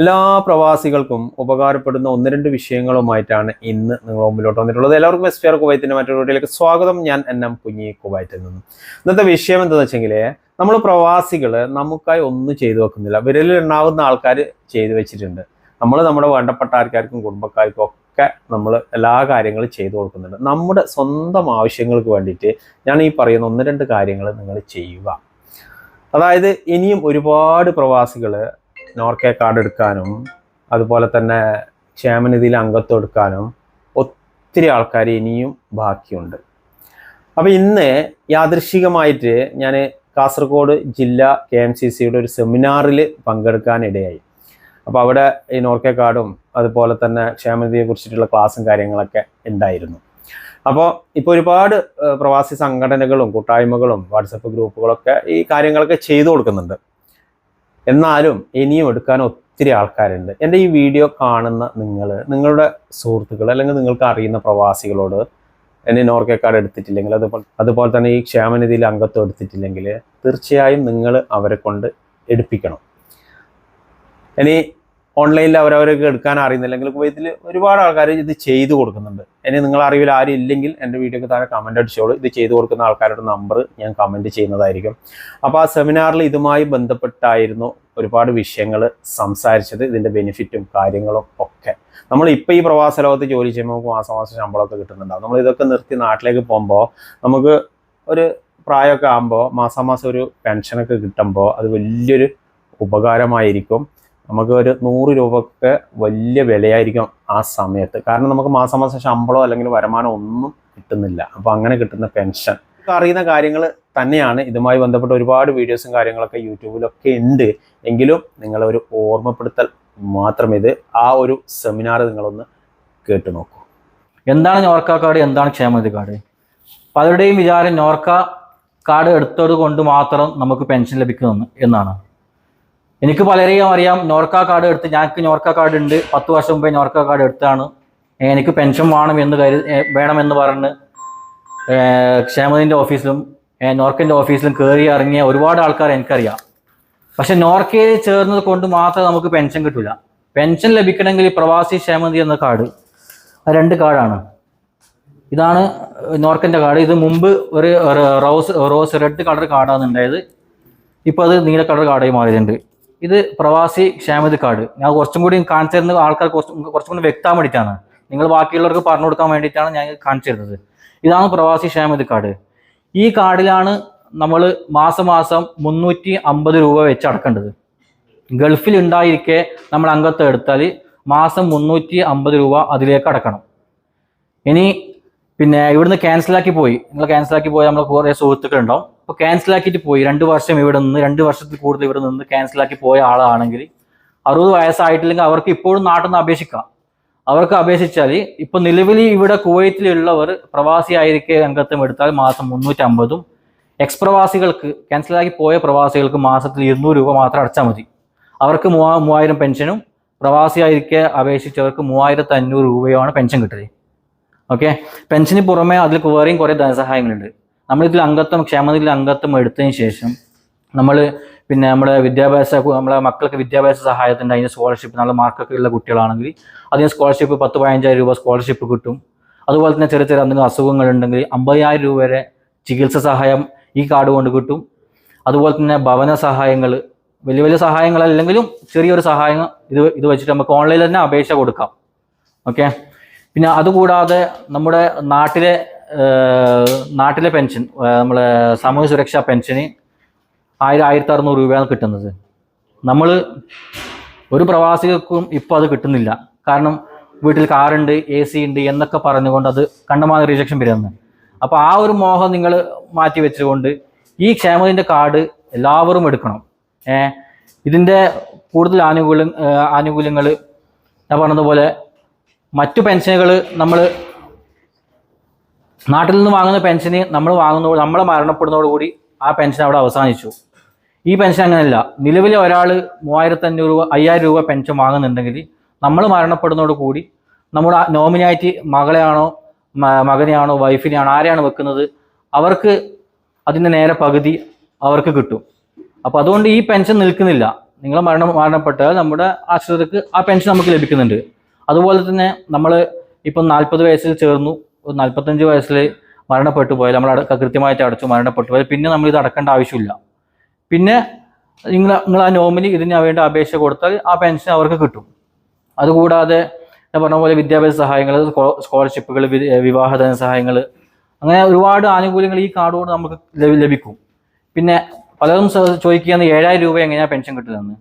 എല്ലാ പ്രവാസികൾക്കും ഉപകാരപ്പെടുന്ന ഒന്ന് രണ്ട് വിഷയങ്ങളുമായിട്ടാണ് ഇന്ന് നിങ്ങൾ മുമ്പിലോട്ട് വന്നിട്ടുള്ളത്. എല്ലാവർക്കും എസ് പി ആർ കുവൈത്തിന്റെ മറ്റൊരു വീട്ടിലേക്ക് സ്വാഗതം. ഞാൻ എൻ എം കുഞ്ഞി കുവൈറ്റിൽ നിന്നും. ഇന്നത്തെ വിഷയം എന്താണെന്ന് വെച്ചെങ്കിൽ നമ്മൾ പ്രവാസികൾ നമുക്കായി ഒന്നും ചെയ്തു വെക്കുന്നില്ല. വിരലിൽ എണ്ണാവുന്ന ആൾക്കാർ ചെയ്തു വെച്ചിട്ടുണ്ട്. നമ്മൾ നമ്മുടെ വേണ്ടപ്പെട്ട ആൾക്കാർക്കും കുടുംബക്കാർക്കും ഒക്കെ നമ്മൾ എല്ലാ കാര്യങ്ങളും ചെയ്തു കൊടുക്കുന്നുണ്ട്. നമ്മുടെ സ്വന്തം ആവശ്യങ്ങൾക്ക് വേണ്ടിയിട്ട് ഞാൻ ഈ പറയുന്ന ഒന്ന് രണ്ട് കാര്യങ്ങൾ നിങ്ങൾ ചെയ്യുക. അതായത് ഇനിയും ഒരുപാട് പ്രവാസികൾ നോർക്കെ കാർഡ് എടുക്കാനും അതുപോലെ തന്നെ ക്ഷേമനിധിയിൽ അംഗത്വം എടുക്കാനും ഒത്തിരി ആൾക്കാർ ഇനിയും ബാക്കിയുണ്ട്. അപ്പോൾ ഇന്ന് യാദൃശികമായിട്ട് ഞാൻ കാസർഗോഡ് ജില്ലാ കെ എം സി സിയുടെ ഒരു സെമിനാറിൽ പങ്കെടുക്കാനിടയായി അപ്പോൾ അവിടെ ഈ നോർക്കെ കാർഡും അതുപോലെ തന്നെ ക്ഷേമനിധിയെ കുറിച്ചിട്ടുള്ള ക്ലാസ്സും കാര്യങ്ങളൊക്കെ ഉണ്ടായിരുന്നു. അപ്പോൾ ഇപ്പോൾ ഒരുപാട് പ്രവാസി സംഘടനകളും കൂട്ടായ്മകളും വാട്സപ്പ് ഗ്രൂപ്പുകളൊക്കെ ഈ കാര്യങ്ങളൊക്കെ ചെയ്തു കൊടുക്കുന്നുണ്ട്. എന്നാലും ഇനിയും എടുക്കാൻ ഒത്തിരി ആൾക്കാരുണ്ട്. എന്റെ ഈ വീഡിയോ കാണുന്ന നിങ്ങൾ നിങ്ങളുടെ സുഹൃത്തുക്കൾ അല്ലെങ്കിൽ നിങ്ങൾക്ക് അറിയുന്ന പ്രവാസികളോട് എന്നെ കാർഡ് എടുത്തിട്ടില്ലെങ്കിൽ അതുപോലെ അതുപോലെ തന്നെ ഈ ക്ഷേമനിധിയിൽ അംഗത്വം എടുത്തിട്ടില്ലെങ്കിൽ തീർച്ചയായും നിങ്ങൾ അവരെ കൊണ്ട് എടുപ്പിക്കണം. ഇനി ഓൺലൈനിൽ അവരവരൊക്കെ എടുക്കാൻ അറിയുന്നില്ലെങ്കിൽ കുവൈത്തിൽ ഒരുപാട് ആൾക്കാർ ഇത് ചെയ്തു കൊടുക്കുന്നുണ്ട്. ഇനി നിങ്ങൾ അറിവിൽ ആരും ഇല്ലെങ്കിൽ എന്റെ വീഡിയോക്ക് താഴെ കമന്റ് അടിച്ചോളൂ. ഇത് ചെയ്തു കൊടുക്കുന്ന ആൾക്കാരുടെ നമ്പർ ഞാൻ കമന്റ് ചെയ്യുന്നതായിരിക്കും. അപ്പോൾ ആ സെമിനാറിൽ ഇതുമായി ബന്ധപ്പെട്ടായിരുന്നു ഒരുപാട് വിഷയങ്ങൾ സംസാരിച്ചത്. ഇതിന്റെ ബെനിഫിറ്റും കാര്യങ്ങളും ഒക്കെ. നമ്മൾ ഇപ്പോൾ ഈ പ്രവാസ ലോകത്ത് ജോലി ചെയ്യുമ്പോൾ നമുക്ക് മാസം മാസം ശമ്പളമൊക്കെ കിട്ടുന്നുണ്ടാവും. നമ്മൾ ഇതൊക്കെ നിർത്തി നാട്ടിലേക്ക് പോകുമ്പോൾ നമുക്ക് ഒരു പ്രായമൊക്കെ ആകുമ്പോൾ മാസാമാസം ഒരു പെൻഷനൊക്കെ കിട്ടുമ്പോൾ അത് വലിയൊരു ഉപകാരമായിരിക്കും. നമുക്ക് ഒരു നൂറ് രൂപക്ക് വലിയ വിലയായിരിക്കും ആ സമയത്ത്. കാരണം നമുക്ക് മാസം മാസം ശമ്പളമോ അല്ലെങ്കിൽ വരുമാനം ഒന്നും കിട്ടുന്നില്ല. അപ്പോൾ അങ്ങനെ കിട്ടുന്ന പെൻഷൻ. അറിയുന്ന കാര്യങ്ങൾ തന്നെയാണ്. ഇതുമായി ബന്ധപ്പെട്ട ഒരുപാട് വീഡിയോസും കാര്യങ്ങളൊക്കെ യൂട്യൂബിലൊക്കെ ഉണ്ട്. എങ്കിലും നിങ്ങളൊരു ഓർമ്മപ്പെടുത്തൽ മാത്രം ഇത് ആ ഒരു സെമിനാർ നിങ്ങളൊന്ന് കേട്ടു നോക്കൂ. എന്താണ് നോർക്ക കാർഡ്? എന്താണ് ക്ഷേമനിധി കാർഡ്? പലരുടെയും വിചാരം നോർക്ക കാർഡ് എടുത്തത് കൊണ്ട് മാത്രം നമുക്ക് പെൻഷൻ ലഭിക്കുന്നു എന്നാണ്. എനിക്ക് പലരെയും അറിയാം. നോർക്ക കാർഡ് എടുത്ത് ഞങ്ങൾക്ക് നോർക്ക കാർഡ് ഉണ്ട്. പത്ത് വർഷം മുമ്പേ നോർക്ക കാർഡ് എടുത്താണ് എനിക്ക് പെൻഷൻ വേണം എന്ന് കരു വേണമെന്ന് പറഞ്ഞ് ക്ഷേമത്തിന്റെ ഓഫീസിലും നോർക്കിന്റെ ഓഫീസിലും കയറി ഇറങ്ങിയ ഒരുപാട് ആൾക്കാർ എനിക്കറിയാം. പക്ഷെ നോർക്കയിൽ ചേർന്നത് കൊണ്ട് മാത്രം നമുക്ക് പെൻഷൻ കിട്ടില്ല പെൻഷൻ ലഭിക്കണമെങ്കിൽ പ്രവാസി ക്ഷേമനിധി എന്ന കാർഡ് രണ്ട് കാർഡാണ്. ഇതാണ് നോർക്കന്റെ കാർഡ്. ഇത് മുമ്പ് ഒരു റോസ് റോസ് റെഡ് കളർ കാർഡാണ് ഉണ്ടായത്. ഇപ്പോൾ അത് നീല കളർ കാർഡായി മാറിയിട്ടുണ്ട്. ഇത് പ്രവാസി ക്ഷേമതി കാർഡ്. ഞാൻ കുറച്ചും കൂടി കാണിച്ചു തരുന്ന ആൾക്കാർ കുറച്ചും കൂടി വ്യക്തമാൻ വേണ്ടിയിട്ടാണ്. നിങ്ങൾ ബാക്കിയുള്ളവർക്ക് പറഞ്ഞു കൊടുക്കാൻ വേണ്ടിയിട്ടാണ് ഞാൻ കാണിച്ചു തരുന്നത്. ഇതാണ് പ്രവാസി ക്ഷേമതി കാർഡ്. ഈ കാർഡിലാണ് നമ്മൾ മാസം മാസം മുന്നൂറ്റി അമ്പത് രൂപ വെച്ച് അടക്കേണ്ടത്. ഗൾഫിൽ ഉണ്ടായിരിക്കെ നമ്മൾ അംഗത്വം എടുത്താൽ മാസം മുന്നൂറ്റി അമ്പത് രൂപ അതിലേക്ക് അടക്കണം. ഇനി പിന്നെ ഇവിടുന്ന് ക്യാൻസലാക്കി പോയി. നിങ്ങൾ ക്യാൻസലാക്കി പോയി നമ്മൾ കുറേ സുഹൃത്തുക്കൾ ഉണ്ടാവും. അപ്പോൾ ക്യാൻസലാക്കിയിട്ട് പോയി. രണ്ട് വർഷം ഇവിടെ നിന്ന് രണ്ട് വർഷത്തിൽ കൂടുതൽ ഇവിടെ നിന്ന് ക്യാൻസലാക്കി പോയ ആളാണെങ്കിൽ അറുപത് വയസ്സായിട്ടില്ലെങ്കിൽ അവർക്ക് ഇപ്പോഴും നാട്ടിൽ നിന്ന് അപേക്ഷിക്കാം. അവർക്ക് അപേക്ഷിച്ചാൽ ഇപ്പോൾ നിലവിൽ ഇവിടെ പ്രവാസി ആയിരിക്കെ അംഗത്വം എടുത്താൽ മാസം മുന്നൂറ്റമ്പതും. എക്സ് പ്രവാസികൾക്ക് ക്യാൻസലാക്കി പോയ പ്രവാസികൾക്ക് മാസത്തിൽ ഇരുന്നൂറ് രൂപ മാത്രം അടച്ചാൽ മതി. അവർക്ക് മൂവാ മൂവായിരം പെൻഷനും പ്രവാസിയായിരിക്കെ അപേക്ഷിച്ചവർക്ക് മൂവായിരത്തി അഞ്ഞൂറ് രൂപയുമാണ് പെൻഷൻ കിട്ടുന്നത് ഓക്കെ? പെൻഷന് പുറമെ അതിൽ വേറെയും കുറേ ധനസഹായങ്ങളുണ്ട്. നമ്മളിതിൽ അംഗത്വം ക്ഷേമനിധിയിൽ അംഗത്വം എടുത്തതിന് ശേഷം നമ്മൾ പിന്നെ നമ്മുടെ വിദ്യാഭ്യാസ നമ്മളെ മക്കൾക്ക് വിദ്യാഭ്യാസ സഹായത്തിന്റെ അതിന് സ്കോളർഷിപ്പ് നല്ല മാർക്കൊക്കെ ഉള്ള കുട്ടികളാണെങ്കിൽ അതിന് സ്കോളർഷിപ്പ് പത്ത് പതിനഞ്ചായിരം രൂപ സ്കോളർഷിപ്പ് കിട്ടും. അതുപോലെ തന്നെ ചെറിയ ചെറിയ എന്തെങ്കിലും അസുഖങ്ങളുണ്ടെങ്കിൽ അമ്പതിനായിരം രൂപ വരെ ചികിത്സ സഹായം ഈ കാർഡ് കൊണ്ട് കിട്ടും. അതുപോലെ തന്നെ ഭവന സഹായങ്ങൾ വലിയ വലിയ സഹായങ്ങളല്ലെങ്കിലും ചെറിയൊരു സഹായം ഇത് ഇത് വെച്ചിട്ട് നമുക്ക് ഓൺലൈനിൽ തന്നെ അപേക്ഷ കൊടുക്കാം. ഓക്കെ പിന്നെ അതുകൂടാതെ നമ്മുടെ നാട്ടിലെ നാട്ടിലെ പെൻഷൻ നമ്മളെ സാമൂഹ്യ സുരക്ഷാ പെൻഷന് ആയിരം ആയിരത്തി അറുന്നൂറ് രൂപയാണ് കിട്ടുന്നത്. നമ്മൾ ഒരു പ്രവാസികൾക്കും ഇപ്പോൾ അത് കിട്ടുന്നില്ല. കാരണം വീട്ടിൽ കാറുണ്ട് എ സി ഉണ്ട് എന്നൊക്കെ പറഞ്ഞുകൊണ്ട് അത് കണ്ടമാന റിജക്ഷൻ വരുന്നത് അപ്പോൾ ആ ഒരു മോഹം നിങ്ങൾ മാറ്റി വെച്ചുകൊണ്ട് ഈ ക്ഷേമത്തിന്റെ കാർഡ് എല്ലാവരും എടുക്കണം. ഏ ഇതിന്റെ കൂടുതൽ ആനുകൂല്യം ആനുകൂല്യങ്ങൾ ഞാൻ പറഞ്ഞതുപോലെ മറ്റു പെൻഷനുകൾ നമ്മൾ നാട്ടിൽ നിന്ന് വാങ്ങുന്ന പെൻഷന് നമ്മൾ വാങ്ങുന്ന നമ്മൾ മരണപ്പെടുന്നതോടുകൂടി ആ പെൻഷൻ അവിടെ അവസാനിച്ചു. ഈ പെൻഷൻ അങ്ങനെയല്ല. നിലവിൽ ഒരാൾ മൂവായിരത്തി അഞ്ഞൂറ് രൂപ അയ്യായിരം രൂപ പെൻഷൻ വാങ്ങുന്നുണ്ടെങ്കിൽ നമ്മൾ മരണപ്പെടുന്നതോടുകൂടി നമ്മുടെ നോമിനായിട്ട് മകളെയാണോ മകനെയാണോ വൈഫിനെയാണോ ആരെയാണ് വെക്കുന്നത് അവർക്ക് അതിന്റെ നേരെ പകുതി അവർക്ക് കിട്ടും. അപ്പോൾ അതുകൊണ്ട് ഈ പെൻഷൻ നിൽക്കുന്നില്ല. നിങ്ങൾ മരണം മരണപ്പെട്ടാൽ നമ്മുടെ ആശ്രിതർക്ക് ആ പെൻഷൻ നമുക്ക് ലഭിക്കുന്നുണ്ട്. അതുപോലെ തന്നെ നമ്മൾ ഇപ്പം നാൽപ്പത് വയസ്സിൽ ചേർന്നു. ഒരു നാൽപ്പത്തഞ്ച് വയസ്സിൽ മരണപ്പെട്ടു പോയാൽ നമ്മൾ കൃത്യമായിട്ട് അടച്ചു മരണപ്പെട്ടു പോയാൽ പിന്നെ നമ്മൾ ഇത് അടക്കേണ്ട ആവശ്യമില്ല. പിന്നെ നിങ്ങൾ നിങ്ങൾ ആ നോമിനി ഇതിന് വേണ്ട അപേക്ഷ കൊടുത്താൽ ആ പെൻഷൻ അവർക്ക് കിട്ടും. അതുകൂടാതെ ഞാൻ പറഞ്ഞ പോലെ വിദ്യാഭ്യാസ സഹായങ്ങൾ സ്കോളർഷിപ്പുകൾ വിവാഹധന സഹായങ്ങൾ അങ്ങനെ ഒരുപാട് ആനുകൂല്യങ്ങൾ ഈ കാർഡ് കൊണ്ട് നമുക്ക് ലഭിക്കും. പിന്നെ പലരും ചോദിക്കുകയാണ് ഏഴായിരം രൂപ എങ്ങനെയാണ് പെൻഷൻ കിട്ടുന്നതെന്ന്.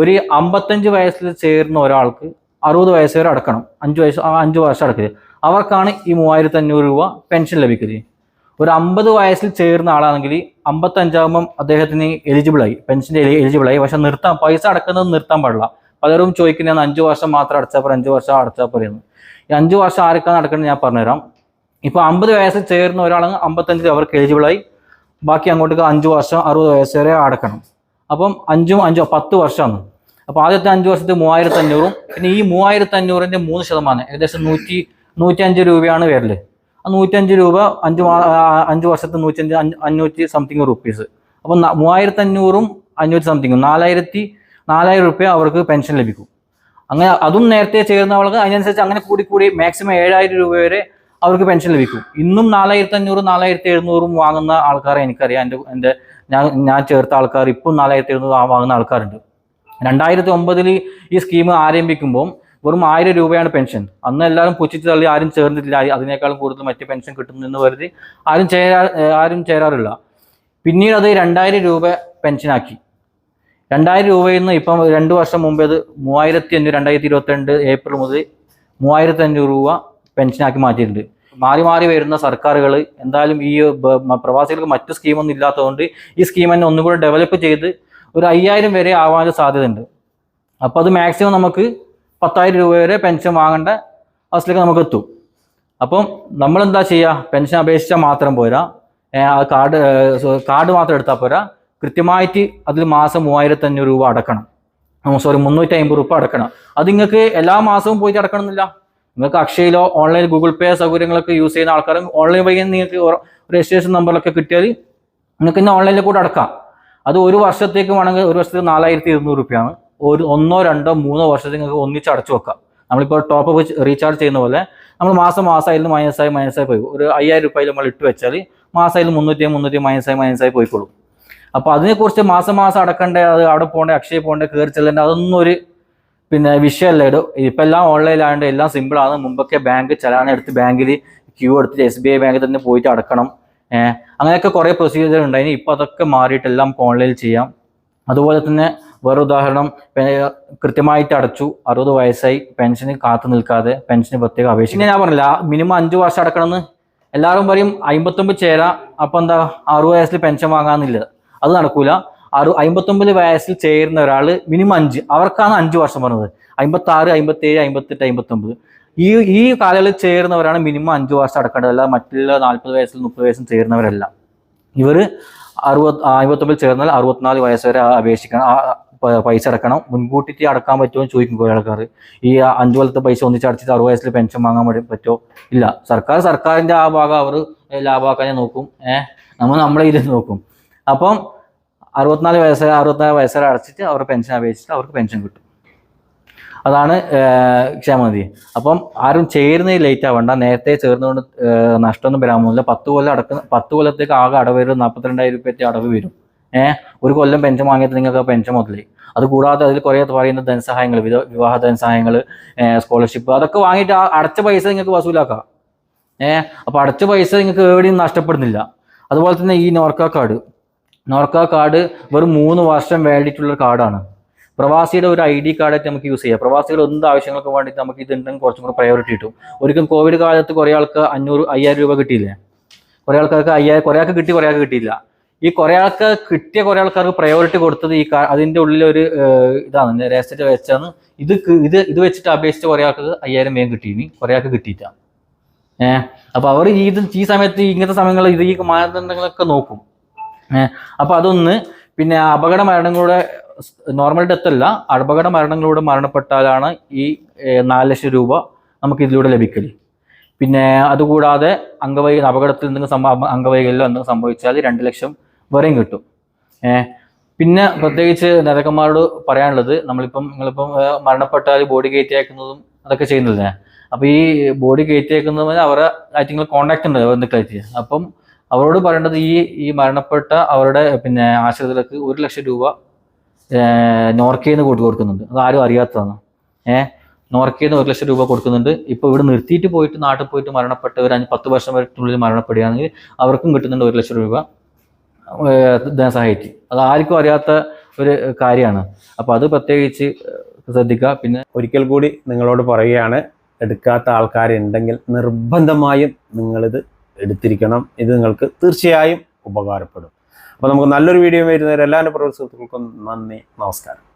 ഒരു അമ്പത്തഞ്ച് വയസ്സിൽ ചേരുന്ന ഒരാൾക്ക് അറുപത് വയസ്സ് വരെ അടക്കണം. അഞ്ച് വയസ്സ് അഞ്ച് വർഷം അടക്കരുത് അവർക്കാണ് ഈ മൂവായിരത്തി അഞ്ഞൂറ് രൂപ പെൻഷൻ ലഭിക്കുന്നത്. ഒരു അമ്പത് വയസ്സിൽ ചേർന്ന ആളാണെങ്കിൽ അമ്പത്തഞ്ചാകുമ്പം അദ്ദേഹത്തിന് എലിജിബിളായി പെൻഷന്റെ എലിജിബിൾ ആയി. പക്ഷെ നിർത്താൻ പൈസ അടക്കുന്നത് നിർത്താൻ പാടില്ല. പലരും ചോദിക്കുന്നതാണ് അഞ്ച് വർഷം മാത്രം അടച്ചാൽ പോരെ അഞ്ച് വർഷം അടച്ചാൽ പോരെയെന്ന് ഈ അഞ്ച് വർഷം ആർക്കാണ് നടക്കുന്നത് ഞാൻ പറഞ്ഞുതരാം. ഇപ്പോൾ അമ്പത് വയസ്സിൽ ചേർന്ന ഒരാളാണ് അമ്പത്തഞ്ചിൽ അവർക്ക് എലിജിബിളായി ബാക്കി അങ്ങോട്ട് അഞ്ച് വർഷം അറുപത് വയസ്സ് വരെ അടക്കണം. അപ്പം അഞ്ചും അഞ്ചോ പത്ത് വർഷമാണ്. അപ്പോൾ ആദ്യത്തെ അഞ്ച് വർഷത്തെ മൂവായിരത്തി അഞ്ഞൂറും പിന്നെ ഈ മൂവായിരത്തി അഞ്ഞൂറിന്റെ മൂന്ന് ശതമാനം ഏകദേശം നൂറ്റി നൂറ്റിയഞ്ച് രൂപയാണ് വരൽ. ആ നൂറ്റഞ്ച് രൂപ അഞ്ച് അഞ്ച് വർഷത്തെ നൂറ്റഞ്ച് അഞ്ഞൂ- അഞ്ഞൂറ്റി സംതിങ് റുപ്പീസ് അപ്പം മൂവായിരത്തി അഞ്ഞൂറും അഞ്ഞൂറ്റി സംതിങ്ങും നാലായിരത്തി നാലായിരം റുപ്യ അവർക്ക് പെൻഷൻ ലഭിക്കും. അങ്ങനെ അതും നേരത്തെ ചേർന്നവർക്ക് അതിനനുസരിച്ച് അങ്ങനെ കൂടി കൂടി മാക്സിമം ഏഴായിരം രൂപ വരെ അവർക്ക് പെൻഷൻ ലഭിക്കും. ഇന്നും നാലായിരത്തി അഞ്ഞൂറും നാലായിരത്തി എഴുന്നൂറും വാങ്ങുന്ന ആൾക്കാരെ എനിക്കറിയാം. എന്റെ എന്റെ ഞാൻ ഞാൻ ചേർത്ത ആൾക്കാർ ഇപ്പം നാലായിരത്തി എഴുന്നൂറ് വാങ്ങുന്ന ആൾക്കാരുണ്ട്. രണ്ടായിരത്തി ഒമ്പതിൽ ഈ സ്കീം ആരംഭിക്കുമ്പോൾ വെറും ആയിരം രൂപയാണ് പെൻഷൻ. അന്ന് എല്ലാവരും പുച്ഛിച്ച് തള്ളി ആരും ചേർന്നിട്ടില്ല. അതിനേക്കാളും കൂടുതൽ മറ്റ് പെൻഷൻ കിട്ടുന്നെന്ന് കരുതി ആരും ചേരാ ആരും ചേരാറില്ല. പിന്നീട് അത് രണ്ടായിരം രൂപ പെൻഷനാക്കി. രണ്ടായിരം രൂപയിൽ നിന്ന് ഇപ്പം രണ്ട് വർഷം മുമ്പേ അത് മൂവായിരത്തി അഞ്ഞൂറ് രണ്ടായിരത്തി ഇരുപത്തി രണ്ട് ഏപ്രിൽ മുതൽ മൂവായിരത്തി അഞ്ഞൂറ് രൂപ പെൻഷനാക്കി മാറ്റിയിട്ടുണ്ട്. മാറി മാറി വരുന്ന സർക്കാരുകൾ എന്തായാലും ഈ പ്രവാസികൾക്ക് മറ്റു സ്കീമൊന്നും ഇല്ലാത്തതുകൊണ്ട് ഈ സ്കീം തന്നെ ഒന്നും കൂടെ ഡെവലപ്പ് ചെയ്ത് ഒരു അയ്യായിരം വരെ ആവാനുള്ള സാധ്യതയുണ്ട്. അപ്പോൾ അത് മാക്സിമം നമുക്ക് പത്തായിരം രൂപ വരെ പെൻഷൻ വാങ്ങേണ്ട അവസ്ഥയിലേക്ക് നമുക്ക് എത്തും. അപ്പം നമ്മൾ എന്താ ചെയ്യുക പെൻഷൻ അപേക്ഷിച്ചാൽ മാത്രം പോരാ. കാർഡ് കാർഡ് മാത്രം എടുത്താൽ പോരാ. കൃത്യമായിട്ട് അതിൽ മാസം മൂവായിരത്തി അഞ്ഞൂറ് രൂപ അടക്കണം. സോറി മുന്നൂറ്റി അമ്പത് രൂപ അടക്കണം. അത് നിങ്ങൾക്ക് എല്ലാ മാസവും പോയിട്ട് അടക്കണമെന്നില്ല. നിങ്ങൾക്ക് അക്ഷയിലോ ഓൺലൈൻ ഗൂഗിൾ പേ സൗകര്യങ്ങളൊക്കെ യൂസ് ചെയ്യുന്ന ആൾക്കാരും ഓൺലൈൻ വഴി നിങ്ങൾക്ക് രജിസ്ട്രേഷൻ നമ്പറിലൊക്കെ കിട്ടിയാൽ നിങ്ങൾക്ക് ഇന്ന് ഓൺലൈനിൽ കൂടെ അടക്കാം. അത് ഒരു വർഷത്തേക്ക് വേണമെങ്കിൽ ഒരു വർഷത്തേക്ക് നാലായിരത്തി ഇരുന്നൂറ് രൂപയാണ്. ഒരു ഒന്നോ രണ്ടോ മൂന്നോ വർഷത്തിൽ നിങ്ങൾക്ക് ഒന്നിച്ച് അടച്ചു വെക്കാം. നമ്മളിപ്പോൾ ടോപ്പ് വെച്ച് റീചാർജ് ചെയ്യുന്ന പോലെ നമ്മൾ മാസം മാസമായാലും മൈനസായി മൈനസായി പോയി. ഒരു അയ്യായിരം രൂപയിൽ നമ്മൾ ഇട്ട് വെച്ചാൽ മാസമായാലും മുന്നൂറ്റി മുന്നൂറ്റി മൈനസായി മൈനസായി പോയിക്കോളും. അപ്പോൾ അതിനെക്കുറിച്ച് മാസം മാസം അടക്കേണ്ട? അത് അവിടെ പോകേണ്ട അക്ഷയ പോകേണ്ട കയറി ചെല്ലേണ്ട? അതൊന്നും ഒരു പിന്നെ വിഷയമല്ല ഇടും ഇപ്പം എല്ലാം ഓൺലൈനിലായത് എല്ലാം സിമ്പിളാണ് മുമ്പൊക്കെ ബാങ്ക് ചലാനം എടുത്ത് ബാങ്കിൽ ക്യൂ എടുത്ത് എസ് ബി ഐ ബാങ്കിൽ തന്നെ പോയിട്ട് അടക്കണം. അങ്ങനെയൊക്കെ കുറേ പ്രൊസീജിയർ ഉണ്ടായിന്. ഇപ്പോൾ അതൊക്കെ മാറിയിട്ട് എല്ലാം ഓൺലൈനിൽ ചെയ്യാം. അതുപോലെ തന്നെ വേറെ ഉദാഹരണം കൃത്യമായിട്ട് അടച്ചു. അറുപത് വയസ്സായി പെൻഷന് കാത്തു നിൽക്കാതെ പെൻഷന് പ്രത്യേകം ഇനി ഞാൻ പറഞ്ഞില്ല മിനിമം അഞ്ച് വർഷം അടക്കണമെന്ന്. എല്ലാവരും പറയും അമ്പത്തൊമ്പത് ചേരാ അപ്പം എന്താ അറുപത് വയസ്സിൽ പെൻഷൻ വാങ്ങാന്നില്ല അത് നടക്കൂല. അറു അമ്പത്തൊമ്പത് വയസ്സിൽ ചേരുന്ന ഒരാൾ മിനിമം അഞ്ച് അവർക്കാണ് അഞ്ച് വർഷം പറഞ്ഞത്. അമ്പത്തി ആറ് അമ്പത്തി ഏഴ് അമ്പത്തെട്ട് അമ്പത്തൊമ്പത് ഈ ഈ കാലയളവിൽ ചേരുന്നവരാണ് മിനിമം അഞ്ച് വർഷം അടക്കേണ്ടത്. അല്ലാതെ മറ്റുള്ള നാൽപ്പത് വയസ്സിൽ മുപ്പത് വയസ്സിൽ ചേരുന്നവരല്ല. ഇവർ അറുപത് അമ്പത്തൊമ്പതിൽ ചേർന്നാൽ അറുപത്തിനാല് വയസ്സ് വരെ അപേക്ഷിക്കണം. പൈസ അടക്കണം. മുൻകൂട്ടിയിട്ട് അടക്കാൻ പറ്റുമോ എന്ന് ചോദിക്കും കുറേ ആൾക്കാർ ഈ അഞ്ചു കൊല്ലത്തെ പൈസ ഒന്നിച്ച് അടച്ചിട്ട് അറുപത് വയസ്സിൽ പെൻഷൻ വാങ്ങാൻ പറ്റുമോ ഇല്ല. സർക്കാർ സർക്കാരിന്റെ ആ ഭാഗം അവർ ലാഭമാക്കാനേ നോക്കും. ഏഹ് നമ്മൾ നമ്മളെ ഇതിൽ നോക്കും. അപ്പം അറുപത്തിനാല് വയസ്സ് അറുപത്തിനാല് വയസ്സ് അടച്ചിട്ട് അവർ പെൻഷൻ അപേക്ഷിച്ചിട്ട് അവർക്ക് പെൻഷൻ കിട്ടും. അതാണ് ക്ഷേമനിധി. അപ്പം ആരും ചേരുന്നത് ലേറ്റ് ആവണ്ട നേരത്തെ ചേർന്നുകൊണ്ട് നഷ്ടമൊന്നും വരാൻ പോകുന്നില്ല. പത്ത് കൊല്ലം അടക്കുന്ന പത്ത് കൊല്ലത്തേക്ക് ആകെ അടവ് വരും നാൽപ്പത്തിരണ്ടായിരം രൂപത്തെ അടവ് വരും. ഏഹ് ഒരു കൊല്ലം പെൻഷൻ വാങ്ങിയത് നിങ്ങൾക്ക് പെൻഷൻ മുതലേ. അത് കൂടാതെ അതിൽ കുറേ പറയുന്ന ധനസഹായങ്ങൾ വിവാഹ ധനസഹായങ്ങൾ സ്കോളർഷിപ്പ് അതൊക്കെ വാങ്ങിയിട്ട് അടച്ച പൈസ നിങ്ങൾക്ക് വസൂലാക്കാം. ഏഹ് അപ്പോൾ അടച്ച പൈസ നിങ്ങൾക്ക് എവിടെയും നഷ്ടപ്പെടുന്നില്ല. അതുപോലെ തന്നെ ഈ നോർക്ക കാർഡ്. നോർക്ക കാർഡ് വെറും മൂന്ന് വർഷം വേണ്ടിയിട്ടുള്ള കാർഡാണ്. പ്രവാസിയുടെ ഒരു ഐ ഡി കാർഡായിട്ട് നമുക്ക് യൂസ് ചെയ്യാം. പ്രവാസികൾ എന്ത് ആവശ്യങ്ങൾക്ക് വേണ്ടിയിട്ട് നമുക്ക് ഇതുണ്ടെങ്കിൽ കുറച്ചും കൂടി പ്രയോറിറ്റി കിട്ടും. ഒരിക്കലും കോവിഡ് കാലത്ത് കുറേ ആൾക്ക് അഞ്ഞൂറ് അയ്യായിരം രൂപ കിട്ടിയില്ലേ? കുറേ ആൾക്കാർക്ക് അയ്യായിരം കുറേ ആൾക്ക് കിട്ടി കുറേ ആൾക്ക് കിട്ടിയില്ല. ഈ കുറെ ആൾക്കാർ കിട്ടിയ കുറെ ആൾക്കാർക്ക് പ്രയോറിറ്റി കൊടുത്തത് ഈ അതിന്റെ ഉള്ളിൽ ഒരു ഇതാണ്. രഹസ്യത്തെ വെച്ചാണ്. ഇത് ഇത് ഇത് വെച്ചിട്ട് അപേക്ഷിച്ച് കുറെ ആൾക്ക് അയ്യായിരം വേഗം കിട്ടിയിനി. കുറെ ആൾക്ക് കിട്ടിയിട്ടാണ് ഏഹ് അപ്പൊ അവർ ഈ ഈ സമയത്ത് ഇങ്ങനത്തെ സമയങ്ങളിൽ ഇത് ഈ മാനദണ്ഡങ്ങളൊക്കെ നോക്കും. ഏഹ് അപ്പൊ അതൊന്ന് പിന്നെ അപകട മരണങ്ങളുടെ നോർമൽ ഡെത്ത് അല്ല അപകട മരണങ്ങളിലൂടെ മരണപ്പെട്ടാലാണ് ഈ നാല് ലക്ഷം രൂപ നമുക്ക് ഇതിലൂടെ ലഭിക്കൽ. പിന്നെ അതുകൂടാതെ അംഗവൈകല്യ അപകടത്തിൽ എന്തെങ്കിലും സംഭവ അംഗവൈകല്യം എന്തെങ്കിലും സംഭവിച്ചാൽ രണ്ട് ലക്ഷം വരെയും കിട്ടും. ഏഹ് പിന്നെ പ്രത്യേകിച്ച് നേതാക്കന്മാരോട് പറയാനുള്ളത് നമ്മളിപ്പം നിങ്ങളിപ്പം മരണപ്പെട്ടാൽ ബോഡി കയറ്റി അയക്കുന്നതും അതൊക്കെ ചെയ്യുന്നില്ലേ? അപ്പൊ ഈ ബോഡി കയറ്റി അയക്കുന്നതും അവരെ ആയിട്ട് കോണ്ടാക്ട് ഉണ്ട് ബന്ധുക്കളായിട്ട് അപ്പം അവരോട് പറയേണ്ടത് ഈ ഈ മരണപ്പെട്ട അവരുടെ പിന്നെ ആശ്രിതർക്ക് ഒരു ലക്ഷം രൂപ നോർക്കയിൽ നിന്ന് കൂട്ടി കൊടുക്കുന്നുണ്ട്. അത് ആരും അറിയാത്തതാണ്. ഏഹ് നോർക്കയിൽ നിന്ന് ഒരു ലക്ഷം രൂപ കൊടുക്കുന്നുണ്ട്. ഇപ്പൊ ഇവിടെ നിർത്തിയിട്ട് പോയിട്ട് നാട്ടിൽ പോയിട്ട് മരണപ്പെട്ടവർ അഞ്ച് പത്ത് വർഷം വരെക്കുള്ളിൽ മരണപ്പെടുകയാണെങ്കിൽ അവർക്കും കിട്ടുന്നുണ്ട് ഒരു ലക്ഷം രൂപ. ധനസഹായിച്ച് അത് ആർക്കും അറിയാത്ത ഒരു കാര്യമാണ്. അപ്പോൾ അത് പ്രത്യേകിച്ച് ശ്രദ്ധിക്കുക. പിന്നെ ഒരിക്കൽ കൂടി നിങ്ങളോട് പറയുകയാണ് എടുക്കാത്ത ആൾക്കാരുണ്ടെങ്കിൽ നിർബന്ധമായും നിങ്ങളിത് എടുത്തിരിക്കണം. ഇത് നിങ്ങൾക്ക് തീർച്ചയായും ഉപകാരപ്പെടും. അപ്പോൾ നമുക്ക് നല്ലൊരു വീഡിയോ വരുന്നവരെ എല്ലാ എന്റെ പ്രവർത്തകർക്കും നന്ദി നമസ്കാരം.